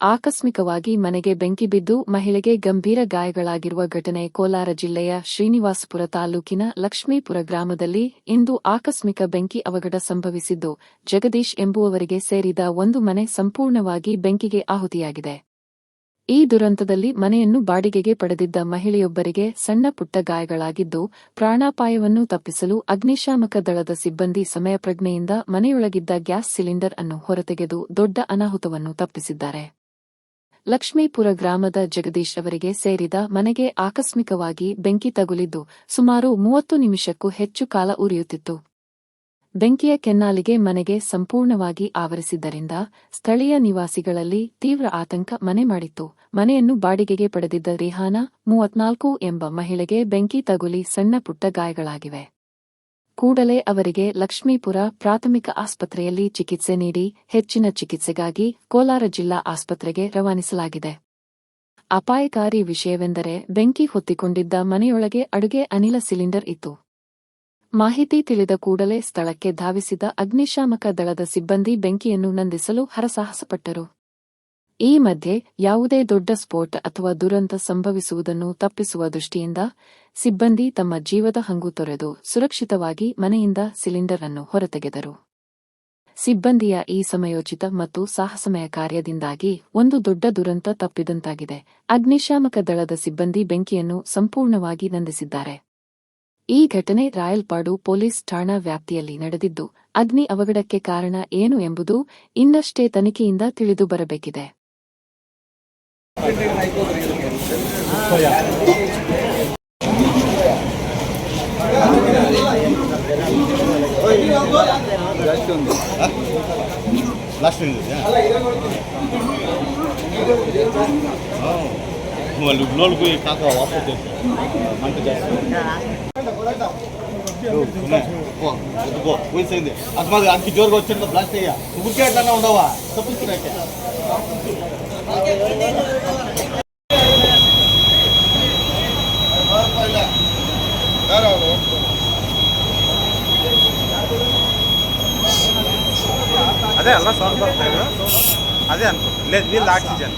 ಆಕಸ್ಮಿಕವಾಗಿ ಮನೆಗೆ ಬೆಂಕಿ ಬಿದ್ದು ಮಹಿಳೆಗೆ ಗಂಭೀರ ಗಾಯಗಳಾಗಿರುವ ಘಟನೆ ಕೋಲಾರ ಜಿಲ್ಲೆಯ ಶ್ರೀನಿವಾಸಪುರ ತಾಲೂಕಿನ ಲಕ್ಷ್ಮೀಪುರ ಗ್ರಾಮದಲ್ಲಿ ಇಂದು ಆಕಸ್ಮಿಕ ಬೆಂಕಿ ಅವಘಡ ಸಂಭವಿಸಿದ್ದು, ಜಗದೀಶ್ ಎಂಬುವವರಿಗೆ ಸೇರಿದ ಒಂದು ಮನೆ ಸಂಪೂರ್ಣವಾಗಿ ಬೆಂಕಿಗೆ ಆಹುತಿಯಾಗಿದೆ. ಈ ದುರಂತದಲ್ಲಿ ಮನೆಯನ್ನು ಬಾಡಿಗೆಗೆ ಪಡೆದಿದ್ದ ಮಹಿಳೆಯೊಬ್ಬರಿಗೆ ಸಣ್ಣ ಪುಟ್ಟ ಗಾಯಗಳಾಗಿದ್ದು, ಪ್ರಾಣಾಪಾಯವನ್ನು ತಪ್ಪಿಸಲು ಅಗ್ನಿಶಾಮಕ ದಳದ ಸಿಬ್ಬಂದಿ ಸಮಯಪ್ರಜ್ಞೆಯಿಂದ ಮನೆಯೊಳಗಿದ್ದ ಗ್ಯಾಸ್ ಸಿಲಿಂಡರ್ ಅನ್ನು ಹೊರತೆಗೆದು ದೊಡ್ಡ ಅನಾಹುತವನ್ನು ತಪ್ಪಿಸಿದ್ದಾರೆ. ಲಕ್ಷ್ಮೀಪುರ ಗ್ರಾಮದ ಜಗದೀಶ್ ಅವರಿಗೆ ಸೇರಿದ ಮನೆಗೆ ಆಕಸ್ಮಿಕವಾಗಿ ಬೆಂಕಿ ತಗುಲಿದ್ದು ಸುಮಾರು ಮೂವತ್ತು ನಿಮಿಷಕ್ಕೂ ಹೆಚ್ಚು ಕಾಲ ಉರಿಯುತ್ತಿತ್ತು. ಬೆಂಕಿಯ ಕೆನ್ನಾಲಿಗೆ ಮನೆಗೆ ಸಂಪೂರ್ಣವಾಗಿ ಆವರಿಸಿದ್ದರಿಂದ ಸ್ಥಳೀಯ ನಿವಾಸಿಗಳಲ್ಲಿ ತೀವ್ರ ಆತಂಕ ಮನೆ ಮಾಡಿತ್ತು. ಮನೆಯನ್ನು ಬಾಡಿಗೆಗೆ ಪಡೆದಿದ್ದ ರಿಹಾನಾ, ಮೂವತ್ನಾಲ್ಕು ಎಂಬ ಮಹಿಳೆಗೆ ಬೆಂಕಿ ತಗುಲಿ ಸಣ್ಣ ಪುಟ್ಟ ಗಾಯಗಳಾಗಿವೆ. ಕೂಡಲೇ ಅವರಿಗೆ ಲಕ್ಷ್ಮೀಪುರ ಪ್ರಾಥಮಿಕ ಆಸ್ಪತ್ರೆಯಲ್ಲಿ ಚಿಕಿತ್ಸೆ ನೀಡಿ ಹೆಚ್ಚಿನ ಚಿಕಿತ್ಸೆಗಾಗಿ ಕೋಲಾರ ಜಿಲ್ಲಾ ಆಸ್ಪತ್ರೆಗೆ ರವಾನಿಸಲಾಗಿದೆ. ಅಪಾಯಕಾರಿ ವಿಷಯವೆಂದರೆ ಬೆಂಕಿ ಹೊತ್ತಿಕೊಂಡಿದ್ದ ಮನೆಯೊಳಗೆ ಅಡುಗೆ ಅನಿಲ ಸಿಲಿಂಡರ್ ಇತ್ತು. ಮಾಹಿತಿ ತಿಳಿದ ಕೂಡಲೇ ಸ್ಥಳಕ್ಕೆ ಧಾವಿಸಿದ ಅಗ್ನಿಶಾಮಕ ದಳದ ಸಿಬ್ಬಂದಿ ಬೆಂಕಿಯನ್ನು ನಂದಿಸಲು ಹರಸಾಹಸಪಟ್ಟರು. ಈ ಮಧ್ಯೆ ಯಾವುದೇ ದೊಡ್ಡ ಸ್ಫೋಟ ಅಥವಾ ದುರಂತ ಸಂಭವಿಸುವುದನ್ನು ತಪ್ಪಿಸುವ ದೃಷ್ಟಿಯಿಂದ ಸಿಬ್ಬಂದಿ ತಮ್ಮ ಜೀವದ ಹಂಗು ತೊರೆದು ಸುರಕ್ಷಿತವಾಗಿ ಮನೆಯಿಂದ ಸಿಲಿಂಡರ್ ಅನ್ನು ಹೊರತೆಗೆದರು. ಸಿಬ್ಬಂದಿಯ ಈ ಸಮಯೋಚಿತ ಮತ್ತು ಸಾಹಸಮಯ ಕಾರ್ಯದಿಂದಾಗಿ ಒಂದು ದೊಡ್ಡ ದುರಂತ ತಪ್ಪಿದಂತಾಗಿದೆ. ಅಗ್ನಿಶಾಮಕ ದಳದ ಸಿಬ್ಬಂದಿ ಬೆಂಕಿಯನ್ನು ಸಂಪೂರ್ಣವಾಗಿ ನಂದಿಸಿದ್ದಾರೆ. ಈ ಘಟನೆ ರಾಯಲ್ಪಾಡು ಪೊಲೀಸ್ ಠಾಣಾ ವ್ಯಾಪ್ತಿಯಲ್ಲಿ ನಡೆದಿದ್ದು, ಅಗ್ನಿ ಅವಘಡಕ್ಕೆ ಕಾರಣ ಏನು ಎಂಬುದು ಇನ್ನಷ್ಟೇ ತನಿಖೆಯಿಂದ ತಿಳಿದು ಬರಬೇಕಿದೆ. లాస్ట్ పోయి వాళ్ళు నోళ్ళకు కాక వాపస్ చేస్తారు మంట పోయింది జోరుగా వచ్చిందో బ్లాస్ట్ అయ్యా ఊరికే ఎట్లా ఉండవా ಅದೇ ಅಲ್ಲ ಸೌಂಡ್ ಬರ್ತಾ ಇದೆ ಅದೇ ಅನ್ಕೊಂಡು. Nil oxygen.